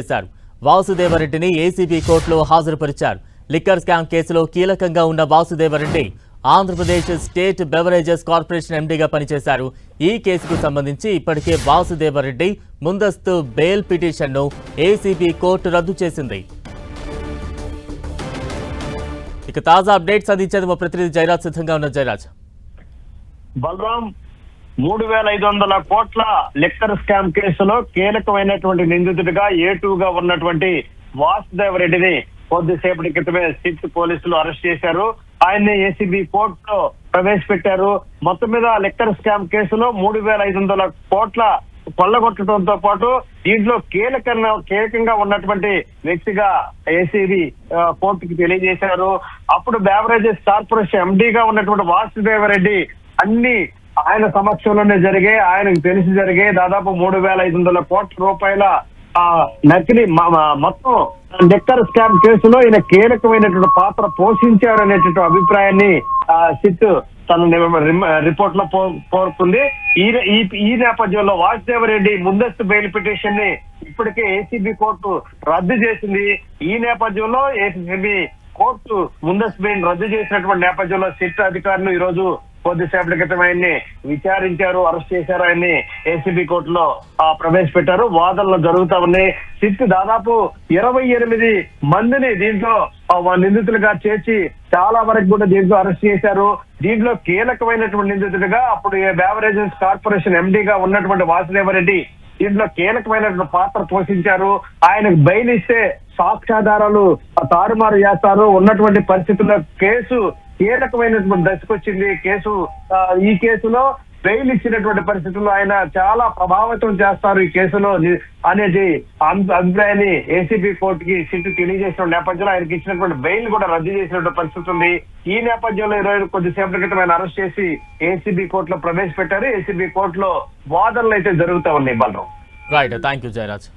చేశారు. వాసుదేవరెడ్డిని ఏసీబీ కోర్టులో హాజరుపరిచారు. Liquor scam కేసులో కీలకంగా ఉన్న Vasudeva Reddy Andhra Pradesh state beverages corporation ఎండీగా పనిచేశారు. ఈ కేసుకు సంబంధించి ఇప్పటికే వాసుదేవరెడ్డి ముందస్తు బెయిల్ పిటిషన్ను ఏసీబీ కోర్టు రద్దు చేసింది. ఇక తాజా అప్డేట్స్ అందించేది మా ప్రతినిధి జయరాజ్ సిద్ధంగా ఉన్న జయరాజ్ బలరాం మూడు వేల ఐదు వందల కోట్ల లెక్కర్ స్కామ్ కేసులో కీలకమైనటువంటి నిందితుడిగా ఏ ఉన్నటువంటి వాసుదేవ్ రెడ్డిని కొద్దిసేపటి క్రితమే సిట్ పోలీసులు అరెస్ట్ చేశారు. ఆయన్ని ఏసీబీ కోర్టులో ప్రవేశపెట్టారు. మొత్తం మీద లెక్కర్ స్కామ్ కేసులో మూడు వేల ఐదు వందల కోట్ల కొల్లగొట్టడంతో పాటు దీంట్లో కీలకంగా కీలకంగా ఉన్నటువంటి వ్యక్తిగా ఏసీబీ కోర్టుకి తెలియజేశారు. అప్పుడు బేవరేజెస్ కార్పొరేషన్ ఎండీగా ఉన్నటువంటి వాసుదేవ రెడ్డి అన్ని ఆయన సమక్షంలోనే జరిగే ఆయనకు తెలిసి జరిగే దాదాపు మూడు వేల ఐదు వందల కోట్ల రూపాయల ఆ నకిలీ మొత్తం లిక్కర్ స్కామ్ కేసులో ఈయన కీలకమైనటువంటి పాత్ర పోషించారు అనేటువంటి అభిప్రాయాన్ని ఆ సిట్ తన రిపోర్ట్లో పో- కోరుకుంది. ఈ ఈ ఈ నేపథ్యంలో వాసుదేవరెడ్డి ముందస్తు బెయిల్ పిటిషన్ని ఇప్పటికే ఏసీబీ కోర్టు రద్దు చేసింది. ఈ నేపథ్యంలో ఏసీబీ కోర్టు ముందస్తు బెయిల్ రద్దు చేసినటువంటి నేపథ్యంలో సిట్ అధికారులు ఈ రోజు కొద్దిసేపటి క్రితం ఆయన్ని విచారించారు అరెస్ట్ చేశారు. ఆయన్ని ఏసీబీ కోర్టులో ఆ, ప్రవేశపెట్టారు. వాదనలు జరుగుతా ఉన్నాయి. సిట్ దాదాపు ఇరవై ఎనిమిది మందిని దీంట్లో నిందితులుగా చేర్చి చాలా వరకు కూడా దీంట్లో అరెస్ట్ చేశారు. దీంట్లో కీలకమైనటువంటి నిందితుడిగా అప్పుడు ఈ బేవరేజెస్ కార్పొరేషన్ ఎండీగా ఉన్నటువంటి వాసుదేవరెడ్డి దీంట్లో కీలకమైనటువంటి పాత్ర పోషించారు. ఆయనకు బయలు ఇస్తే సాక్ష్యాధారాలు తారుమారు చేస్తారు. ఉన్నటువంటి పరిస్థితుల్లో కేసు కీలకమైనటువంటి దశకు వచ్చింది? కేసు ఈ కేసులో బెయిల్ ఇచ్చినటువంటి పరిస్థితుల్లో ఆయన చాలా ప్రభావితం చేస్తారు ఈ కేసులో అనేది అభిప్రాయాన్ని ఏసీబీ కోర్టుకి సిట్టు తెలియజేసిన నేపథ్యంలో ఆయనకి ఇచ్చినటువంటి బెయిల్ కూడా రద్దు చేసినటువంటి పరిస్థితి ఉంది. ఈ నేపథ్యంలో ఇరవై కొద్దిసేపటి క్రితం ఆయన అరెస్ట్ చేసి ఏసీబీ కోర్టులో ప్రవేశపెట్టారు. ఏసీబీ కోర్టులో వాదనలు అయితే జరుగుతూ ఉన్నాయి Balaram. Right thank you Jayaraj